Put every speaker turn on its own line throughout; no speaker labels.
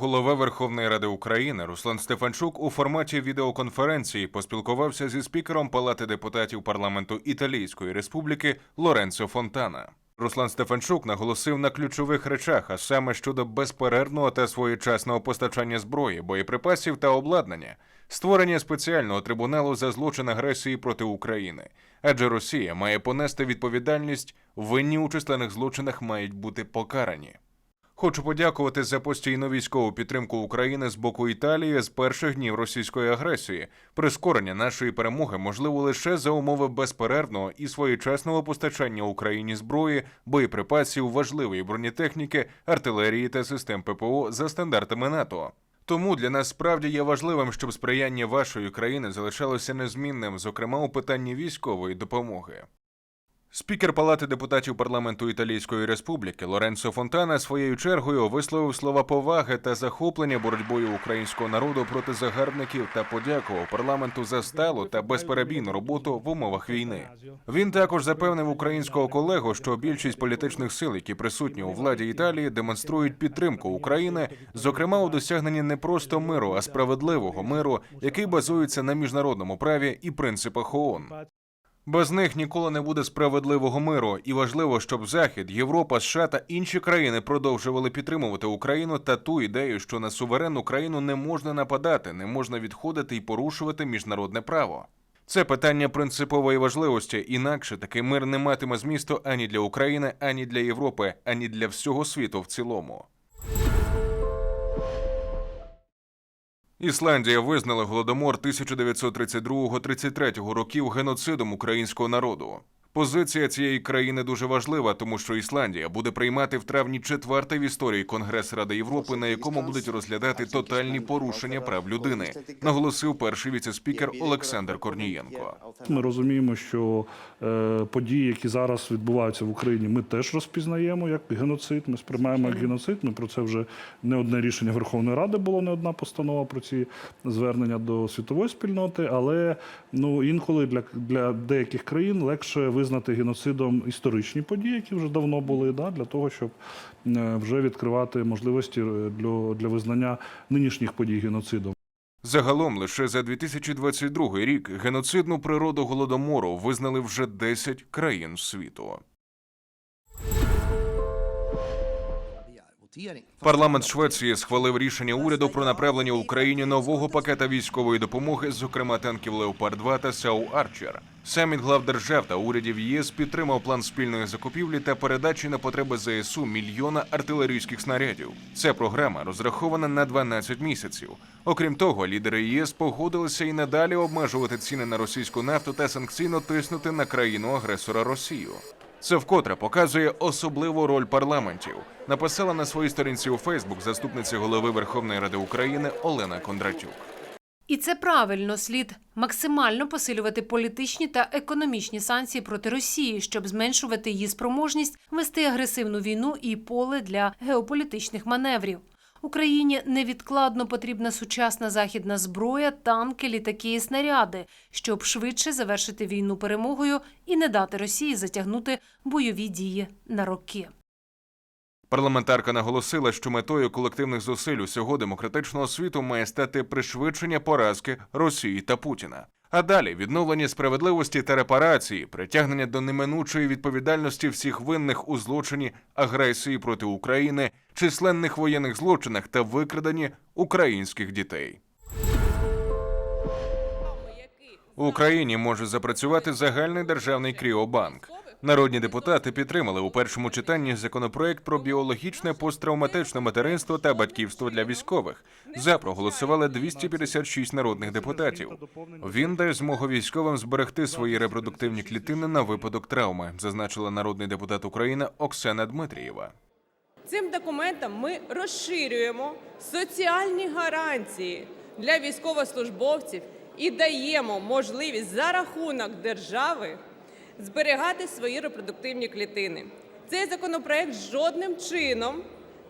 Голова Верховної Ради України Руслан Стефанчук у форматі відеоконференції поспілкувався зі спікером Палати депутатів парламенту Італійської Республіки Лоренцо Фонтана. Руслан Стефанчук наголосив на ключових речах, а саме щодо безперервного та своєчасного постачання зброї, боєприпасів та обладнання, створення спеціального трибуналу за злочин агресії проти України. Адже Росія має понести відповідальність, винні у численних злочинах мають бути покарані. Хочу подякувати за постійну військову підтримку України з боку Італії з перших днів російської агресії. Прискорення нашої перемоги можливо лише за умови безперервного і своєчасного постачання Україні зброї, боєприпасів, важливої бронетехніки, артилерії та систем ППО за стандартами НАТО. Тому для нас справді є важливим, щоб сприяння вашої країни залишалося незмінним, зокрема у питанні військової допомоги. Спікер Палати депутатів парламенту Італійської Республіки Лоренцо Фонтана своєю чергою висловив слова поваги та захоплення боротьбою українського народу проти загарбників та подякував парламенту за сталу та безперебійну роботу в умовах війни. Він також запевнив українського колегу, що більшість політичних сил, які присутні у владі Італії, демонструють підтримку України, зокрема у досягненні не просто миру, а справедливого миру, який базується на міжнародному праві і принципах ООН. Без них ніколи не буде справедливого миру, і важливо, щоб Захід, Європа, США та інші країни продовжували підтримувати Україну та ту ідею, що на суверенну країну не можна нападати, не можна відходити і порушувати міжнародне право. Це питання принципової важливості, інакше такий мир не матиме змісту ані для України, ані для Європи, ані для всього світу в цілому. Ісландія визнала голодомор 1932-33 років геноцидом українського народу. Позиція цієї країни дуже важлива, тому що Ісландія буде приймати в травні четвертий в історії Конгрес Ради Європи, на якому будуть розглядати тотальні порушення прав людини, наголосив перший віцеспікер Олександр Корнієнко.
Ми розуміємо, що е, події, які зараз відбуваються в Україні, ми теж розпізнаємо як геноцид. Ми сприймаємо як геноцид. Ми про це вже не одне рішення Верховної Ради було, не одна постанова про ці звернення до світової спільноти. Але ну інколи для, для деяких країн легше визнати геноцидом історичні події, які вже давно були, да, для того, щоб е, вже відкривати можливості е, для, для визнання нинішніх подій геноцидом.
Загалом лише за 2022 рік геноцидну природу голодомору визнали вже 10 країн світу. Парламент Швеції схвалив рішення уряду про направлення Україні нового пакета військової допомоги, зокрема танків Леопард 2 та САУ Арчер. Саміт глав держав та урядів ЄС підтримав план спільної закупівлі та передачі на потреби ЗСУ мільйона артилерійських снарядів. Ця програма розрахована на 12 місяців. Окрім того, лідери ЄС погодилися і надалі обмежувати ціни на російську нафту та санкційно тиснути на країну агресора Росію. Це вкотре показує особливу роль парламентів. Написала на своїй сторінці у Фейсбук заступниця голови Верховної Ради України Олена Кондратюк.
І це правильно слід максимально посилювати політичні та економічні санкції проти Росії, щоб зменшувати її спроможність вести агресивну війну і поле для геополітичних маневрів. Україні невідкладно потрібна сучасна західна зброя, танки, літаки і снаряди, щоб швидше завершити війну перемогою і не дати Росії затягнути бойові дії на роки.
Парламентарка наголосила, що метою колективних зусиль усього демократичного світу має стати пришвидшення поразки Росії та Путіна. А далі відновлення справедливості та репарації, притягнення до неминучої відповідальності всіх винних у злочині агресії проти України, численних воєнних злочинах та викраденні українських дітей. В Україні може запрацювати загальний державний кріобанк. Народні депутати підтримали у першому читанні законопроект про біологічне посттравматичне материнство та батьківство для військових. За проголосували 256 народних депутатів. Він дасть змогу військовим зберегти свої репродуктивні клітини на випадок травми, зазначила народний депутат України Оксана Дмитрієва.
Цим документом ми розширюємо соціальні гарантії для військовослужбовців і даємо можливість за рахунок держави зберігати свої репродуктивні клітини. Цей законопроект жодним чином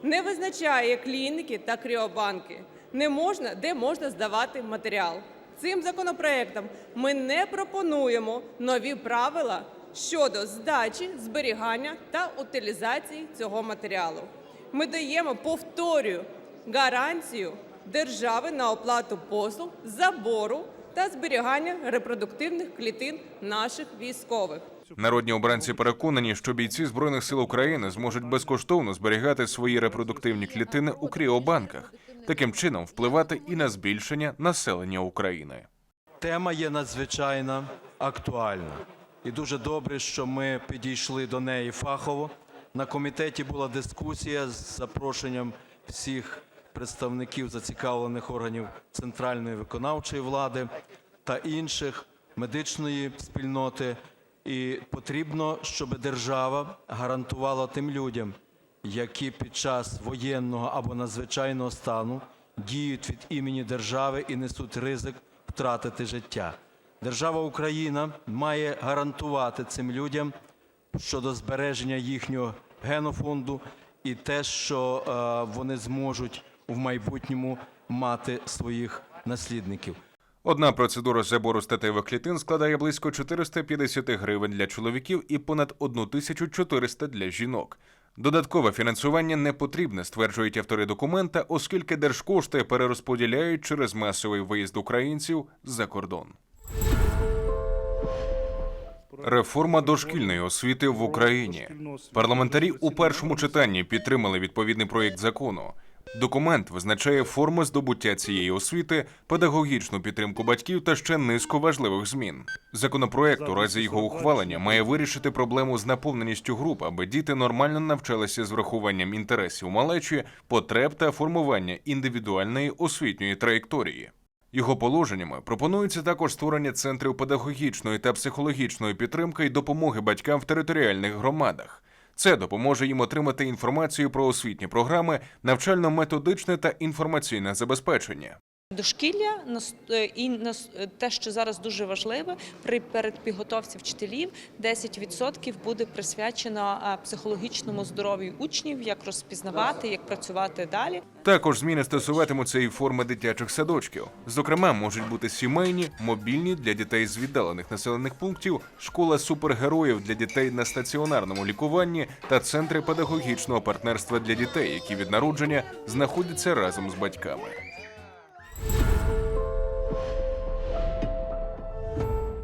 не визначає клініки та кріобанки, не можна, де можна здавати матеріал. Цим законопроектом ми не пропонуємо нові правила щодо здачі, зберігання та утилізації цього матеріалу. Ми даємо, повторюю, гарантію держави на оплату послуг, забору та зберігання репродуктивних клітин наших військових.
Народні обранці переконані, що бійці збройних сил України зможуть безкоштовно зберігати свої репродуктивні клітини у кріобанках, таким чином впливати і на збільшення населення України.
Тема є надзвичайно актуальна. І дуже добре, що ми підійшли до неї фахово. На комітеті була дискусія з запрошенням всіх представників зацікавлених органів центральної виконавчої влади та інших медичної спільноти. І потрібно, щоб держава гарантувала тим людям, які під час воєнного або надзвичайного стану діють від імені держави і несуть ризик втратити життя. Держава Україна має гарантувати цим людям щодо збереження їхнього генофонду і те, що е, вони зможуть в майбутньому мати своїх наслідників.
Одна процедура забору статевих клітин складає близько 450 гривень для чоловіків і понад 1400 для жінок. Додаткове фінансування не потрібне, стверджують автори документа, оскільки держкошти перерозподіляють через масовий виїзд українців за кордон. Реформа дошкільної освіти в Україні. Парламентарі у першому читанні підтримали відповідний проєкт закону. Документ визначає форми здобуття цієї освіти, педагогічну підтримку батьків та ще низку важливих змін. Законопроект у разі його ухвалення має вирішити проблему з наповненістю груп, аби діти нормально навчалися з врахуванням інтересів малечі, потреб та формування індивідуальної освітньої траєкторії. Його положеннями пропонується також створення центрів педагогічної та психологічної підтримки і допомоги батькам в територіальних громадах. Це допоможе їм отримати інформацію про освітні програми, навчально-методичне та інформаційне забезпечення.
Дошкілля е, і е, те, що зараз дуже важливе, при передпідготовці вчителів 10% буде присвячено е, психологічному здоров'ю учнів, як розпізнавати, як працювати далі.
Також зміни стосуватимуться і форми дитячих садочків. Зокрема, можуть бути сімейні, мобільні для дітей з віддалених населених пунктів, школа супергероїв для дітей на стаціонарному лікуванні та центри педагогічного партнерства для дітей, які від народження знаходяться разом з батьками.